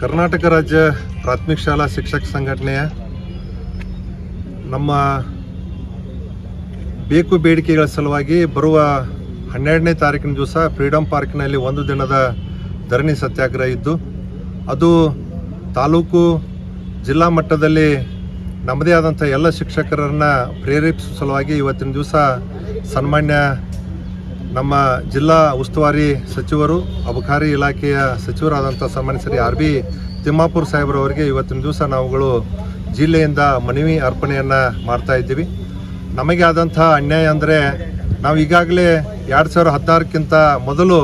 ಕರ್ನಾಟಕ ರಾಜ್ಯ ಪ್ರಾಥಮಿಕ ಶಾಲಾ ಶಿಕ್ಷಕ ಸಂಘಟನೆಯ ನಮ್ಮ ಬೇಕು ಬೇಡಿಕೆಗಳ ಸಲುವಾಗಿ ಬರುವ ಹನ್ನೆರಡನೇ ತಾರೀಕಿನ ದಿವಸ ಫ್ರೀಡಮ್ ಪಾರ್ಕ್ನಲ್ಲಿ ಒಂದು ದಿನದ ಧರಣಿ ಸತ್ಯಾಗ್ರಹ ಇದ್ದು, ಅದು ತಾಲೂಕು ಜಿಲ್ಲಾ ಮಟ್ಟದಲ್ಲಿ ನಮ್ಮದೇ ಆದಂಥ ಎಲ್ಲ ಶಿಕ್ಷಕರನ್ನು ಪ್ರೇರೇಪಿಸುವ ಸಲುವಾಗಿ ಇವತ್ತಿನ ದಿವಸ ಸನ್ಮಾನ್ಯ ನಮ್ಮ ಜಿಲ್ಲಾ ಉಸ್ತುವಾರಿ ಸಚಿವರು, ಅಬಕಾರಿ ಇಲಾಖೆಯ ಸಚಿವರಾದಂಥ ಸನ್ಮಾನ್ಯ ಶ್ರೀ ಆರ್ ಬಿ ತಿಮ್ಮಾಪುರ ಸಾಹೇಬರವರಿಗೆ ಇವತ್ತಿನ ದಿವಸ ನಾವುಗಳು ಜಿಲ್ಲೆಯಿಂದ ಮನವಿ ಅರ್ಪಣೆಯನ್ನು ಮಾಡ್ತಾ ಇದ್ದೀವಿ. ನಮಗೆ ಆದಂಥ ಅನ್ಯಾಯ ಅಂದರೆ ನಾವು ಈಗಾಗಲೇ ಎರಡು ಸಾವಿರ ಹದಿನಾರಕ್ಕಿಂತ ಮೊದಲು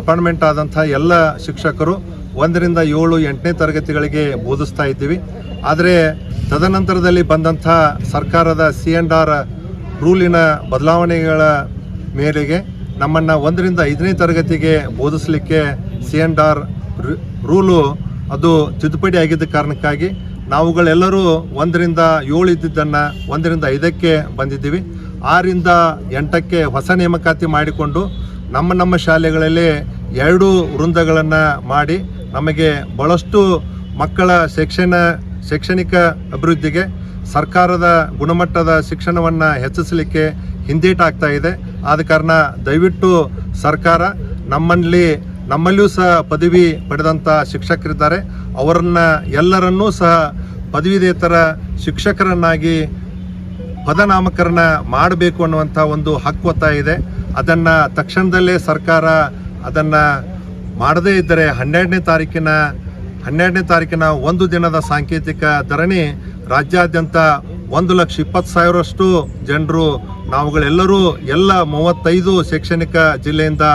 ಅಪಾಯಿಂಟ್ಮೆಂಟ್ ಆದಂಥ ಎಲ್ಲ ಶಿಕ್ಷಕರು ಒಂದರಿಂದ ಏಳು ಎಂಟನೇ ತರಗತಿಗಳಿಗೆ ಬೋಧಿಸ್ತಾ ಇದ್ದೀವಿ. ಆದರೆ ತದನಂತರದಲ್ಲಿ ಬಂದಂಥ ಸರ್ಕಾರದ ಸಿ ಆ್ಯಂಡ್ ಆರ್ ರೂಲಿನ ಬದಲಾವಣೆಗಳ ಮೇರೆಗೆ ನಮ್ಮನ್ನು ಒಂದರಿಂದ ಐದನೇ ತರಗತಿಗೆ ಬೋಧಿಸಲಿಕ್ಕೆ ಸಿ ಎನ್ ಡಾರ್ ರೂಲು ಅದು ತಿದ್ದುಪಡಿ ಆಗಿದ್ದ ಕಾರಣಕ್ಕಾಗಿ ನಾವುಗಳೆಲ್ಲರೂ ಒಂದರಿಂದ ಏಳು ಇದ್ದಿದ್ದನ್ನು ಒಂದರಿಂದ ಐದಕ್ಕೆ ಬಂದಿದ್ದೀವಿ. ಆರಿಂದ ಎಂಟಕ್ಕೆ ಹೊಸ ನೇಮಕಾತಿ ಮಾಡಿಕೊಂಡು ನಮ್ಮ ನಮ್ಮ ಶಾಲೆಗಳಲ್ಲಿ ಎರಡು ವೃಂದಗಳನ್ನು ಮಾಡಿ ನಮಗೆ ಭಾಳಷ್ಟು ಮಕ್ಕಳ ಶಿಕ್ಷಣ, ಶೈಕ್ಷಣಿಕ ಅಭಿವೃದ್ಧಿಗೆ ಸರ್ಕಾರದ ಗುಣಮಟ್ಟದ ಶಿಕ್ಷಣವನ್ನು ಹೆಚ್ಚಿಸಲಿಕ್ಕೆ ಹಿಂದೇಟಾಗ್ತಾ ಇದೆ. ಆದ ಕಾರಣ ದಯವಿಟ್ಟು ಸರ್ಕಾರ ನಮ್ಮಲ್ಲಿ ನಮ್ಮಲ್ಲಿಯೂ ಸಹ ಪದವಿ ಪಡೆದಂಥ ಶಿಕ್ಷಕರಿದ್ದಾರೆ. ಅವರನ್ನು ಎಲ್ಲರನ್ನೂ ಸಹ ಪದವೀಧೇತರ ಶಿಕ್ಷಕರನ್ನಾಗಿ ಪದನಾಮಕರಣ ಮಾಡಬೇಕು ಅನ್ನುವಂಥ ಒಂದು ಹಕ್ಕು ಒತ್ತಾಯ ಇದೆ. ಅದನ್ನು ತಕ್ಷಣದಲ್ಲೇ ಸರ್ಕಾರ ಅದನ್ನು ಮಾಡದೇ ಇದ್ದರೆ ಹನ್ನೆರಡನೇ ತಾರೀಕಿನ ಹನ್ನೆರಡನೇ ತಾರೀಕಿನ ಒಂದು ದಿನದ ಸಾಂಕೇತಿಕ ಧರಣಿ ರಾಜ್ಯಾದ್ಯಂತ ಒಂದು ಲಕ್ಷ ಇಪ್ಪತ್ತು ಸಾವಿರಷ್ಟು ಜನರು, ನಾವುಗಳೆಲ್ಲರೂ ಎಲ್ಲ ಮೂವತ್ತೈದು ಶೈಕ್ಷಣಿಕ ಜಿಲ್ಲೆಯಿಂದ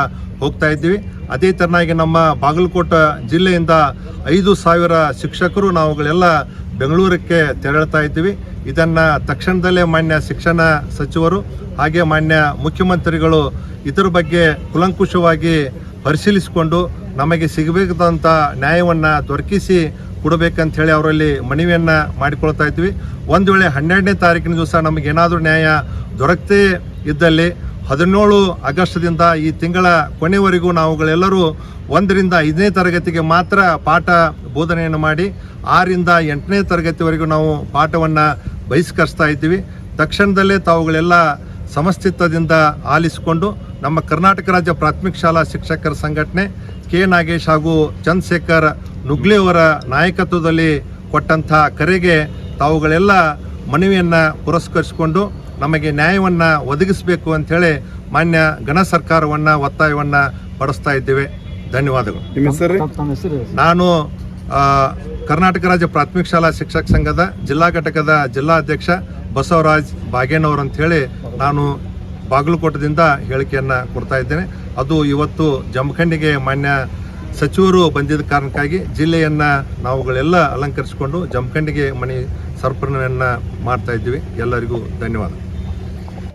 ಹೋಗ್ತಾ ಇದ್ದೀವಿ. ಅದೇ ತೆರನಾಗಿ ನಮ್ಮ ಬಾಗಲಕೋಟೆ ಜಿಲ್ಲೆಯಿಂದ ಐದು ಸಾವಿರ ಶಿಕ್ಷಕರು ನಾವುಗಳೆಲ್ಲ ಬೆಂಗಳೂರಕ್ಕೆ ತೆರಳ್ತಾ ಇದ್ದೀವಿ. ಇದನ್ನು ತಕ್ಷಣದಲ್ಲೇ ಮಾನ್ಯ ಶಿಕ್ಷಣ ಸಚಿವರು ಹಾಗೆ ಮಾನ್ಯ ಮುಖ್ಯಮಂತ್ರಿಗಳು ಇದರ ಬಗ್ಗೆ ಕುಲಂಕುಷವಾಗಿ ಪರಿಶೀಲಿಸಿಕೊಂಡು ನಮಗೆ ಸಿಗಬೇಕಾದಂಥ ನ್ಯಾಯವನ್ನು ದೊರಕಿಸಿ ಕೊಡಬೇಕಂತ ಹೇಳಿ ಅವರಲ್ಲಿ ಮನವಿಯನ್ನು ಮಾಡಿಕೊಳ್ತಾ ಇದ್ವಿ. ಒಂದು ವೇಳೆ ಹನ್ನೆರಡನೇ ತಾರೀಕಿನ ದಿವಸ ನಮಗೇನಾದರೂ ನ್ಯಾಯ ದೊರಕತೆ ಇದ್ದಲ್ಲಿ ಹದಿನೇಳು ಆಗಸ್ಟ್ದಿಂದ ಈ ತಿಂಗಳ ಕೊನೆವರೆಗೂ ನಾವುಗಳೆಲ್ಲರೂ ಒಂದರಿಂದ ಐದನೇ ತರಗತಿಗೆ ಮಾತ್ರ ಪಾಠ ಬೋಧನೆಯನ್ನು ಮಾಡಿ ಆರಿಂದ ಎಂಟನೇ ತರಗತಿವರೆಗೂ ನಾವು ಪಾಠವನ್ನು ಬಹಿಷ್ಕರಿಸ್ತಾ ಇದ್ದೀವಿ. ತಕ್ಷಣದಲ್ಲೇ ತಾವುಗಳೆಲ್ಲ ಸಮಸ್ತಿತ್ವದಿಂದ ಆಲಿಸಿಕೊಂಡು ನಮ್ಮ ಕರ್ನಾಟಕ ರಾಜ್ಯ ಪ್ರಾಥಮಿಕ ಶಾಲಾ ಶಿಕ್ಷಕರ ಸಂಘಟನೆ ಕೆ ನಾಗೇಶ್ ಹಾಗೂ ಚಂದ್ರಶೇಖರ್ ನುಗ್ಲೆಯವರ ನಾಯಕತ್ವದಲ್ಲಿ ಕೊಟ್ಟಂಥ ಕರೆಗೆ ತಾವುಗಳೆಲ್ಲ ಮನವಿಯನ್ನು ಪುರಸ್ಕರಿಸಿಕೊಂಡು ನಮಗೆ ನ್ಯಾಯವನ್ನು ಒದಗಿಸಬೇಕು ಅಂಥೇಳಿ ಮಾನ್ಯ ಗಣ ಸರ್ಕಾರವನ್ನು ಒತ್ತಾಯವನ್ನು ಪಡಿಸ್ತಾ ಇದ್ದೇವೆ. ಧನ್ಯವಾದಗಳು. ನಾನು ಕರ್ನಾಟಕ ರಾಜ್ಯ ಪ್ರಾಥಮಿಕ ಶಾಲಾ ಶಿಕ್ಷಕ ಸಂಘದ ಜಿಲ್ಲಾ ಘಟಕದ ಜಿಲ್ಲಾಧ್ಯಕ್ಷ ಬಸವರಾಜ್ ಬಾಗೇನವ್ರು ಅಂತ ಹೇಳಿ ನಾನು ಬಾಗಲಕೋಟದಿಂದ ಹೇಳಿಕೆಯನ್ನು ಕೊಡ್ತಾ ಇದ್ದೇನೆ. ಅದು ಇವತ್ತು ಜಮಖಂಡಿಗೆ ಮಾನ್ಯ ಸಚಿವರು ಬಂದಿದ್ದ ಕಾರಣಕ್ಕಾಗಿ ಜಿಲ್ಲೆಯನ್ನು ನಾವುಗಳೆಲ್ಲ ಅಲಂಕರಿಸಿಕೊಂಡು ಜಮಖಂಡಿಗೆ ಮಣಿ ಸರ್ಪಣೆಯನ್ನ ಮಾಡ್ತಾ ಇದ್ದೀವಿ. ಎಲ್ಲರಿಗೂ ಧನ್ಯವಾದ.